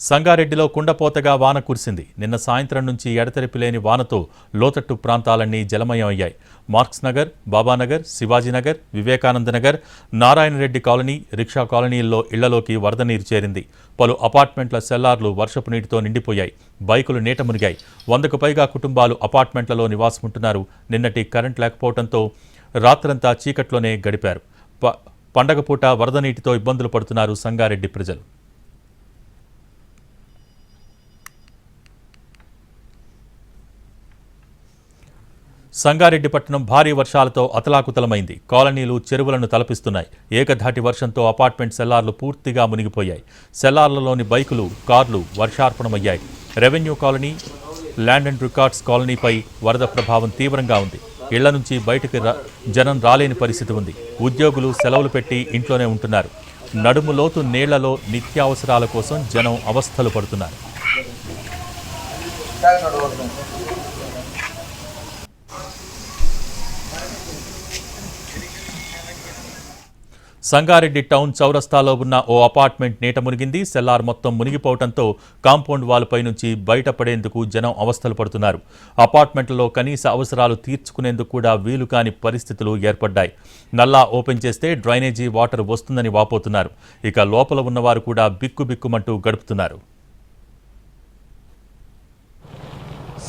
సంగారెడ్డిలో కుండపోతగా వాన కురిసింది. నిన్న సాయంత్రం నుంచి ఎడతెరిపి లేని వానతో లోతట్టు ప్రాంతాలన్నీ జలమయం అయ్యాయి. Marx Nagar Babanagar Shivajinagar Vivekanandanagar Narayanareddy colony rickshaw కాలనీల్లో ఇళ్ళలోకి వరద నీరు చేరింది. పలు అపార్ట్మెంట్ల సెల్లార్లు వర్షపు నీటితో నిండిపోయాయి. బైకులు నీట మునిగాయి. వందకు పైగా కుటుంబాలు అపార్ట్మెంట్లలో నివాసముంటున్నారు. నిన్నటి కరెంట్ లేకపోవడంతో రాత్రంతా చీకట్లోనే గడిపారు. ప- పండగ పూట వరద నీటితో ఇబ్బందులు పడుతున్నారు సంగారెడ్డి ప్రజలు. సంగారెడ్డి పట్టణం భారీ వర్షాలతో అతలాకుతలమైంది. కాలనీలు చెరువులను తలపిస్తున్నాయి. ఏకధాటి వర్షంతో అపార్ట్మెంట్ సెల్లార్లు పూర్తిగా మునిగిపోయాయి. సెల్లార్లలోని బైకులు కార్లు వర్షార్పణమయ్యాయి. Revenue colony land and records కాలనీపై వరద ప్రభావం తీవ్రంగా ఉంది. ఇళ్ళ నుంచి బయటకు రా- జనం రాలేని పరిస్థితి ఉంది. ఉద్యోగులు సెలవులు పెట్టి ఇంట్లోనే ఉంటున్నారు. నడుము లోతు నీళ్ళలో నిత్యావసరాల కోసం జనం అవస్థలు పడుతున్నారు. సంగారెడ్డి టౌన్ చౌరస్తాలో ఉన్న ఓ అపార్ట్మెంట్ నీట మునిగింది. సెల్లార్ మొత్తం మునిగిపోవడంతో కాంపౌండ్ వాల్పై నుంచి బయటపడేందుకు జనం అవస్థలు పడుతున్నారు. అపార్ట్మెంట్లలో కనీస అవసరాలు తీర్చుకునేందుకు కూడా వీలు కాని పరిస్థితులు ఏర్పడ్డాయి. నల్లా ఓపెన్ చేస్తే డ్రైనేజీ వాటర్ వస్తుందని వాపోతున్నారు. ఇక లోపల ఉన్నవారు కూడా బిక్కుబిక్కుమంటూ గడుపుతున్నారు.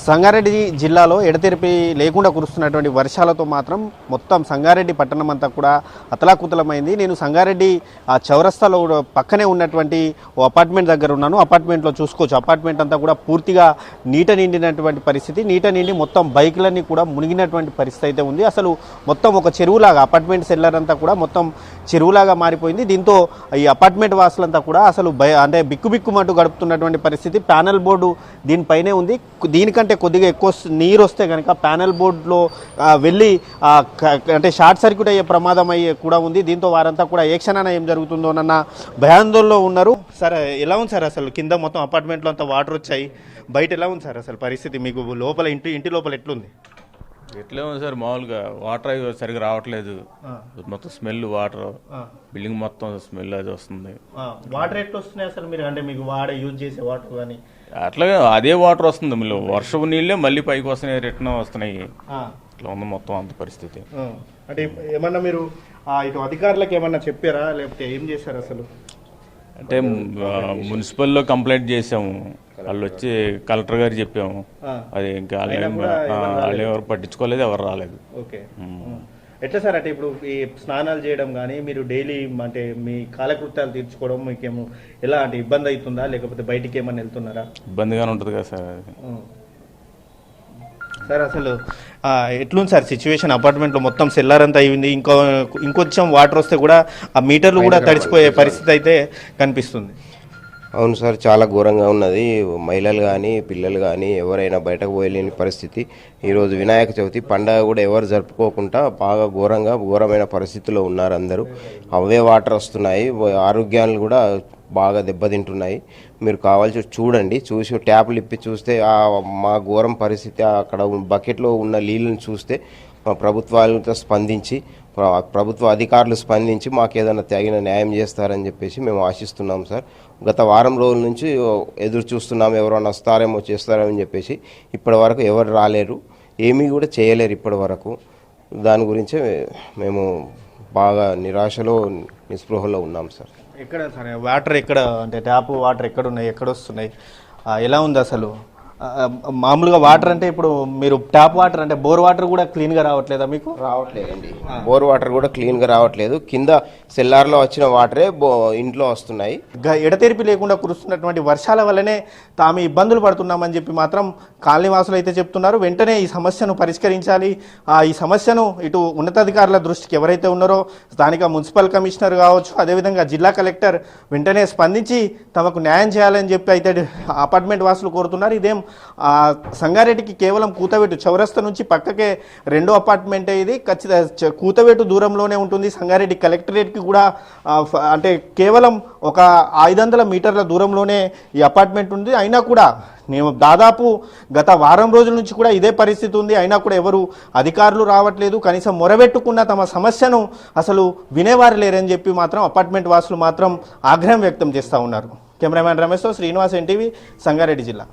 సంగారెడ్డి జిల్లాలో ఎడతెరిపి లేకుండా కురుస్తున్నటువంటి వర్షాలతో మాత్రం మొత్తం సంగారెడ్డి పట్టణం అంతా కూడా అతలాకుతలమైంది. నేను సంగారెడ్డి ఆ చౌరస్తాలో పక్కనే ఉన్నటువంటి ఓ అపార్ట్మెంట్ దగ్గర ఉన్నాను. అపార్ట్మెంట్లో చూసుకోవచ్చు. అపార్ట్మెంట్ అంతా కూడా పూర్తిగా నీట నిండినటువంటి పరిస్థితి. నీట నిండి మొత్తం బైకులన్నీ కూడా మునిగినటువంటి పరిస్థితి అయితే ఉంది. అసలు మొత్తం ఒక చెరువులాగా అపార్ట్మెంట్ సెల్లర్ అంతా కూడా మొత్తం చెరువులాగా మారిపోయింది. దీంతో ఈ అపార్ట్మెంట్ వాసులంతా కూడా అసలు భయ అంటే బిక్కుబిక్కుమంటూ గడుపుతున్నటువంటి పరిస్థితి. ప్యానల్ బోర్డు దీనిపైనే ఉంది. దీనికంటే కొద్దిగా ఎక్కువ నీరు వస్తే కనుక ప్యానల్ బోర్డులో వెళ్ళి అంటే షార్ట్ సర్క్యూట్ అయ్యే ప్రమాదం అయ్యే కూడా ఉంది. దీంతో వారంతా కూడా ఏ క్షణాన ఏం జరుగుతుందోనన్న భయాందోళనలో ఉన్నారు. సార్ ఎలా ఉంది సార్ అసలు కింద మొత్తం అపార్ట్మెంట్లో అంతా వాటర్ వచ్చాయి? బయట ఎలా ఉంది సార్ అసలు పరిస్థితి? మీకు లోపల ఇంటి ఇంటి లోపల ఎట్లుంది? ఎట్లే ఉంది సార్ మామూలుగా వాటర్ అవి సరిగా రావట్లేదు. మొత్తం స్మెల్ వాటర్ బిల్డింగ్ మొత్తం స్మెల్ అది వస్తుంది. వాటర్ ఎట్లా వస్తున్నాయి అసలు మీరు? అంటే మీకు వాడే యూజ్ చేసే వాటర్ కానీ అట్లాగే అదే వాటర్ వస్తుంది. మళ్ళీ వర్షపు నీళ్ళే మళ్ళీ పైకి వస్తున్నాయి రిటర్న్ వస్తున్నాయి. ఇట్లా ఉంది మొత్తం అంత పరిస్థితి. అంటే ఏమన్నా మీరు ఇటు అధికారులకు ఏమన్నా చెప్పారా? లేకపోతే ఏం చేశారు అసలు? అంటే మున్సిపల్లో కంప్లైంట్ చేసాము వాళ్ళు వచ్చి కలెక్టర్ గారు చెప్పాము. అది ఇంకా వాళ్ళు ఎవరు పట్టించుకోలేదు ఎవరు రాలేదు. ఓకే. ఎట్లా సార్ అంటే ఇప్పుడు ఈ స్నానాలు చేయడం కానీ మీరు డైలీ అంటే మీ కాలకృత్యాలు తీర్చుకోవడం మీకేమో ఎలా అంటే ఇబ్బంది అవుతుందా? లేకపోతే బయటికి ఏమన్నా వెళ్తున్నారా? ఇబ్బందిగానే ఉంటుంది కదా సార్ సార్ అసలు ఎట్లుంది సార్ సిచ్యువేషన్ అపార్ట్మెంట్లో మొత్తం సెల్లార్ అంతా అయింది. ఇంకో ఇంకొంచెం వాటర్ వస్తే కూడా ఆ మీటర్లు కూడా తడిచిపోయే పరిస్థితి అయితే కనిపిస్తుంది. అవును సార్ చాలా ఘోరంగా ఉన్నది. మహిళలు కానీ పిల్లలు కానీ ఎవరైనా బయటకు పోయలేని పరిస్థితి. ఈరోజు వినాయక చవితి పండగ కూడా ఎవరు జరుపుకోకుండా బాగా ఘోరంగా ఘోరమైన పరిస్థితిలో ఉన్నారు అందరూ. అవే వాటర్ వస్తున్నాయి. ఆరోగ్యాలు కూడా బాగా దెబ్బతింటున్నాయి. మీరు కావాల్సి చూడండి. చూసి ట్యాప్లు ఇప్పి చూస్తే మా ఘోరం పరిస్థితి అక్కడ బకెట్లో ఉన్న నీళ్ళని చూస్తే మా ప్రభుత్వాలతో స్పందించి ప్రభుత్వ అధికారులు స్పందించి మాకు ఏదైనా తగిన న్యాయం చేస్తారని చెప్పేసి మేము ఆశిస్తున్నాం సార్. గత వారం రోజుల నుంచి ఎదురు చూస్తున్నాం ఎవరైనా వస్తారేమో చేస్తారేమో చెప్పేసి ఇప్పటి వరకు ఎవరు రాలేరు ఏమీ కూడా చేయలేరు ఇప్పటి వరకు. దాని గురించే మేము బాగా నిరాశలో నిస్పృహలో ఉన్నాం సార్. ఎక్కడ సార్ వాటర్ ఎక్కడ అంటే ట్యాప్ వాటర్ ఎక్కడ ఉన్నాయి ఎక్కడ వస్తున్నాయి? ఎలా ఉంది అసలు? మామూలుగా వాటర్ అంటే ఇప్పుడు మీరు ట్యాప్ వాటర్ అంటే బోర్ వాటర్ కూడా క్లీన్గా రావట్లేదా మీకు? రావట్లేదండి. బోర్ వాటర్ కూడా క్లీన్గా రావట్లేదు. కింద సెల్లార్లో వచ్చిన వాటరే ఇంట్లో వస్తున్నాయి. ఎడతెరిపి లేకుండా కురుస్తున్నటువంటి వర్షాల వల్లనే తాము ఇబ్బందులు పడుతున్నామని చెప్పి మాత్రం కాలనీవాసులు అయితే చెప్తున్నారు. వెంటనే ఈ సమస్యను పరిష్కరించాలి. ఆ, ఈ సమస్యను ఇటు ఉన్నతాధికారుల దృష్టికి ఎవరైతే ఉన్నారో స్థానిక మున్సిపల్ కమిషనర్ కావచ్చు అదేవిధంగా జిల్లా కలెక్టర్ వెంటనే స్పందించి తమకు న్యాయం చేయాలని చెప్పి అయితే అపార్ట్మెంట్ వాసులు కోరుతున్నారు. ఇదేం సంగారెడ్డికి కేవలం కూతవేటు చౌరస్తా నుంచి పక్కకే రెండో అపార్ట్మెంటే ఇది. ఖచ్చితంగా కూతవేటు దూరంలోనే ఉంటుంది. సంగారెడ్డి కలెక్టరేట్కి కూడా అంటే కేవలం ఒక ఐదు వందల మీటర్ల దూరంలోనే ఈ అపార్ట్మెంట్ ఉంది. అయినా కూడా నేను దాదాపు గత వారం రోజుల నుంచి కూడా ఇదే పరిస్థితి ఉంది. అయినా కూడా ఎవరు అధికారులు రావట్లేదు. కనీసం మొరబెట్టుకున్న తమ సమస్యను అసలు వినేవారు లేరని చెప్పి మాత్రం అపార్ట్మెంట్ వాసులు మాత్రం ఆగ్రహం వ్యక్తం చేస్తూ ఉన్నారు. కెమెరామ్యాన్ రమేష్తో శ్రీనివాస్ ఎన్టీవీ సంగారెడ్డి జిల్లా.